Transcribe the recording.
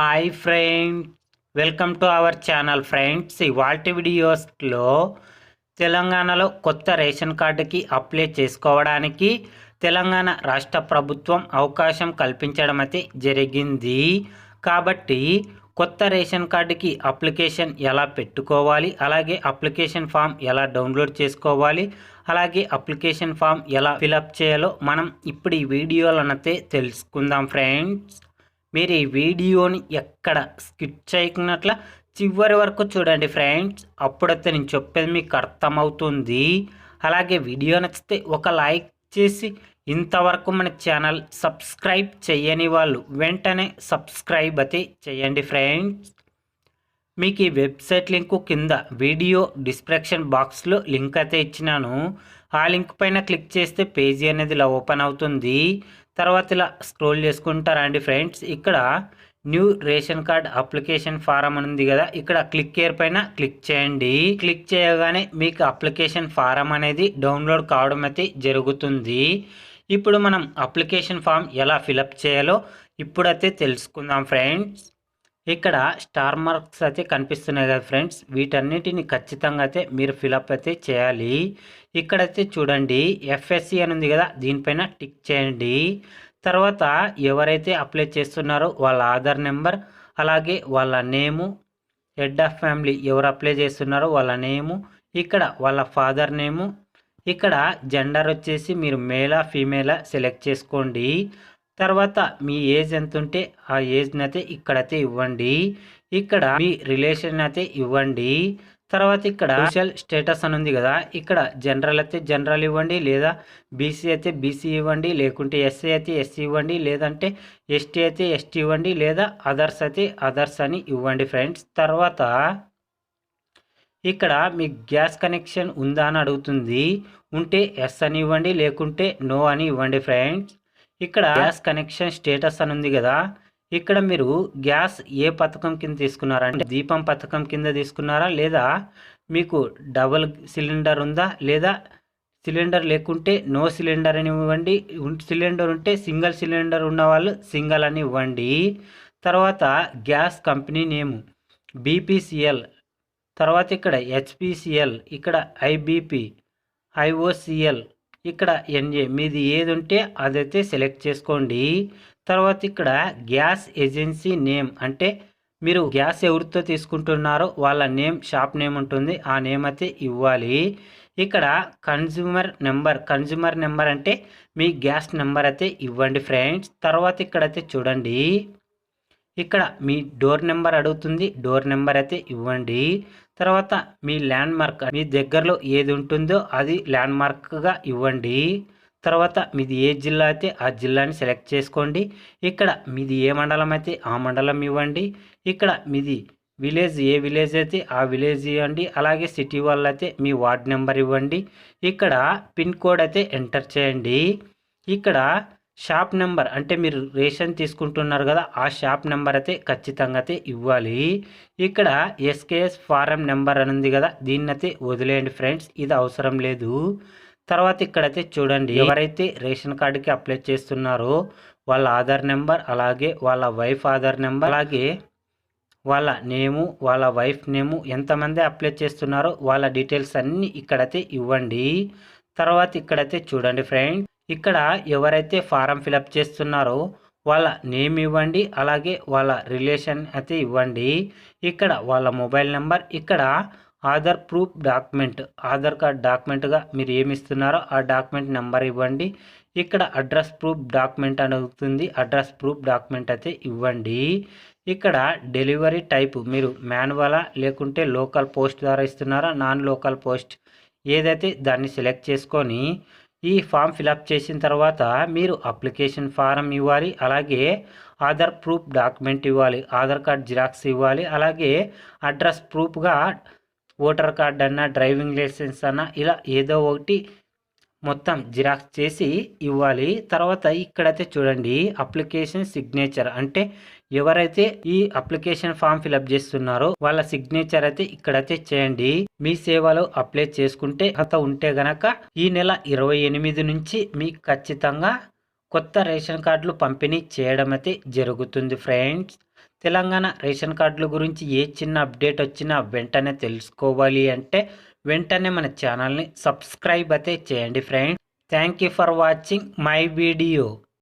Hi friends welcome to our channel friends. ఇవాల్టి వీడియోస్లో తెలంగాణలో కొత్త రేషన్ కార్డుకి అప్లై చేసుకోవడానికి తెలంగాణ రాష్ట్ర ప్రభుత్వం అవకాశం కల్పించడం అయితే జరిగింది. కాబట్టి కొత్త రేషన్ కార్డుకి అప్లికేషన్ ఎలా పెట్టుకోవాలి అలాగే అప్లికేషన్ ఫామ్ ఎలా డౌన్లోడ్ చేసుకోవాలి అలాగే అప్లికేషన్ ఫామ్ ఎలా ఫిలప్ చేయాలో మనం ఇప్పుడు ఈ వీడియోలనైతే తెలుసుకుందాం ఫ్రెండ్స్. మీరు ఈ వీడియోని ఎక్కడ స్కిప్ చేయకున్నట్ల చివరి వరకు చూడండి ఫ్రెండ్స్. అప్పుడైతే నేను చెప్పేది మీకు అర్థమవుతుంది. అలాగే వీడియో నచ్చితే ఒక లైక్ చేసి ఇంతవరకు మన ఛానల్ సబ్స్క్రైబ్ చేయని వాళ్ళు వెంటనే సబ్స్క్రైబ్ అయితే చేయండి ఫ్రెండ్స్. మీకు ఈ వెబ్సైట్ లింకు కింద వీడియో డిస్క్రిప్షన్ బాక్స్లో లింక్ అయితే ఇచ్చినాను. ఆ లింక్ పైన క్లిక్ చేస్తే పేజీ అనేది ఇలా ఓపెన్ అవుతుంది. తర్వాత ఇలా స్క్రోల్ చేసుకుంటారా అండి ఫ్రెండ్స్ ఇక్కడ new ration card application form అని ఉంది కదా ఇక్కడ క్లిక్ కేర్ పైన క్లిక్ చేయండి. క్లిక్ చేయగానే మీకు అప్లికేషన్ ఫారం అనేది డౌన్లోడ్ కావడం అయితే జరుగుతుంది. ఇప్పుడు మనం అప్లికేషన్ ఫామ్ ఎలా ఫిలప్ చేయాలో ఇప్పుడైతే తెలుసుకుందాం ఫ్రెండ్స్ ఇక్కడ స్టార్ మార్క్స్ అయితే కనిపిస్తున్నాయి కదా ఫ్రెండ్స్. వీటన్నిటిని ఖచ్చితంగా అయితే మీరు ఫిలప్ అయితే చేయాలి. ఇక్కడైతే చూడండి ఎఫ్ఎస్సి అని ఉంది కదా దీనిపైన టిక్ చేయండి. తర్వాత ఎవరైతే అప్లై చేస్తున్నారో వాళ్ళ ఆధార్ నెంబర్ అలాగే వాళ్ళ నేము హెడ్ ఆఫ్ ఫ్యామిలీ ఎవరు అప్లై చేస్తున్నారో వాళ్ళ నేము ఇక్కడ వాళ్ళ ఫాదర్ నేము ఇక్కడ జెండర్ వచ్చేసి మీరు మేలా ఫీమేలా సెలెక్ట్ చేసుకోండి. తర్వాత మీ ఏజ్ ఎంత ఉంటే ఆ ఏజ్ని అయితే ఇక్కడైతే ఇవ్వండి. ఇక్కడ మీ రిలేషన్ అయితే ఇవ్వండి. తర్వాత ఇక్కడ సోషల్ స్టేటస్ అని ఉంది కదా ఇక్కడ జనరల్ అయితే జనరల్ ఇవ్వండి లేదా బీసీ అయితే బీసీ ఇవ్వండి లేకుంటే ఎస్సీ అయితే ఎస్సీ ఇవ్వండి లేదంటే ఎస్టీ అయితే ఎస్టీ ఇవ్వండి లేదా అదర్స్ అయితే అదర్స్ అని ఇవ్వండి ఫ్రెండ్స్. తర్వాత ఇక్కడ మీ గ్యాస్ కనెక్షన్ ఉందా అని అడుగుతుంది. ఉంటే ఎస్ అని ఇవ్వండి లేకుంటే నో అని ఇవ్వండి ఫ్రెండ్స్. ఇక్కడ గ్యాస్ కనెక్షన్ స్టేటస్ అని ఉంది కదా. ఇక్కడ మీరు గ్యాస్ ఏ పథకం కింద తీసుకున్నారా? అంటే దీపం పథకం కింద తీసుకున్నారా? లేదా మీకు డబుల్ సిలిండర్ ఉందా? లేదా సిలిండర్ లేకుంటే నో సిలిండర్ అని ఇవ్వండి. సిలిండర్ ఉంటే సింగిల్ సిలిండర్ ఉన్న వాళ్ళు సింగిల్ అని ఇవ్వండి. తర్వాత గ్యాస్ కంపెనీ నేము బీపీసీఎల్. తర్వాత ఇక్కడ హెచ్పిసిఎల్ ఇక్కడ ఐబీపీ ఐఓసిఎల్ ఇక్కడ ఎన్ఏ మీది ఏది ఉంటే అదైతే సెలెక్ట్ చేసుకోండి. తర్వాత ఇక్కడ గ్యాస్ ఏజెన్సీ నేమ్ అంటే మీరు గ్యాస్ ఎవరితో తీసుకుంటున్నారో వాళ్ళ నేమ్ షాప్ నేమ్ ఉంటుంది. ఆ నేమ్ అయితే ఇవ్వాలి. ఇక్కడ కన్జ్యూమర్ నెంబర్ కన్జ్యూమర్ నెంబర్ అంటే మీ గ్యాస్ నెంబర్ అయితే ఇవ్వండి ఫ్రెండ్స్ తర్వాత ఇక్కడైతే చూడండి. ఇక్కడ మీ డోర్ నెంబర్ అడుగుతుంది. డోర్ నెంబర్ అయితే ఇవ్వండి. తర్వాత మీ ల్యాండ్ మార్క్ మీ దగ్గరలో ఏది ఉంటుందో అది ల్యాండ్ మార్క్గా ఇవ్వండి. తర్వాత మీది ఏ జిల్లా అయితే ఆ జిల్లాని సెలెక్ట్ చేసుకోండి. ఇక్కడ మీది ఏ మండలం అయితే ఆ మండలం ఇవ్వండి. ఇక్కడ మీది విలేజ్ ఏ విలేజ్ అయితే ఆ విలేజ్ ఇవ్వండి. అలాగే సిటీ వాళ్ళు అయితే మీ వార్డ్ నెంబర్ ఇవ్వండి. ఇక్కడ పిన్ కోడ్ అయితే ఎంటర్ చేయండి. ఇక్కడ షాప్ నెంబర్ అంటే మీరు రేషన్ తీసుకుంటున్నారు కదా ఆ షాప్ నెంబర్ అయితే ఖచ్చితంగా అయితే ఇవ్వాలి. ఇక్కడ ఎస్కేఎస్ ఫారం నెంబర్ అని ఉంది కదా దీన్ని అయితే వదిలేయండి ఫ్రెండ్స్ ఇది అవసరం లేదు. తర్వాత ఇక్కడైతే చూడండి ఎవరైతే రేషన్ కార్డుకి అప్లై చేస్తున్నారో వాళ్ళ ఆధార్ నెంబర్ అలాగే వాళ్ళ వైఫ్ ఆధార్ నెంబర్ అలాగే వాళ్ళ నేము వాళ్ళ వైఫ్ నేము ఎంతమంది అప్లై చేస్తున్నారో వాళ్ళ డీటెయిల్స్ అన్నీ ఇక్కడైతే ఇవ్వండి. తర్వాత ఇక్కడైతే చూడండి ఫ్రెండ్ ఇక్కడ ఎవరైతే ఫారం ఫిలప్ చేస్తున్నారో వాళ్ళ నేమ్ ఇవ్వండి అలాగే వాళ్ళ రిలేషన్ అయితే ఇవ్వండి. ఇక్కడ వాళ్ళ మొబైల్ నెంబర్ ఇక్కడ Aadhaar proof document Aadhaar card డాక్యుమెంట్గా మీరు ఏమి ఇస్తున్నారో ఆ డాక్యుమెంట్ నెంబర్ ఇవ్వండి. ఇక్కడ అడ్రస్ ప్రూఫ్ డాక్యుమెంట్ అని అడ్రస్ ప్రూఫ్ డాక్యుమెంట్ అయితే ఇవ్వండి. ఇక్కడ డెలివరీ టైపు మీరు మాన్యువలా లేకుంటే లోకల్ పోస్ట్ ద్వారా ఇస్తున్నారా నాన్ లోకల్ పోస్ట్? ఏదైతే దాన్ని సెలెక్ట్ చేసుకొని ఈ ఫామ్ ఫిలప్ చేసిన తర్వాత మీరు అప్లికేషన్ ఫారం ఇవ్వాలి అలాగే ఆధార్ ప్రూఫ్ డాక్యుమెంట్ ఇవ్వాలి ఆధార్ కార్డ్ జిరాక్స్ ఇవ్వాలి అలాగే అడ్రస్ ప్రూఫ్గా ఓటర్ కార్డ్ అన్న డ్రైవింగ్ లైసెన్స్ అన్న ఇలా ఏదో ఒకటి మొత్తం జిరాక్స్ చేసి ఇవ్వాలి. తర్వాత ఇక్కడైతే చూడండి అప్లికేషన్ సిగ్నేచర్. అంటే ఎవరైతే ఈ అప్లికేషన్ ఫామ్ ఫిలప్ చేస్తున్నారో వాళ్ళ సిగ్నేచర్ అయితే ఇక్కడైతే చేయండి. మీ సేవలో అప్లై చేసుకుంటే అత ఉంటే గనక ఈ నెల ఇరవై ఎనిమిది నుంచి మీకు ఖచ్చితంగా కొత్త రేషన్ కార్డులు పంపిణీ చేయడం అయితే జరుగుతుంది ఫ్రెండ్స్. తెలంగాణ రేషన్ కార్డుల గురించి ఏ చిన్న అప్డేట్ వచ్చినా వెంటనే తెలుసుకోవాలి అంటే వెంటనే మన ఛానల్ని సబ్స్క్రైబ్ అయితే చేయండి friends. Thank you for watching my video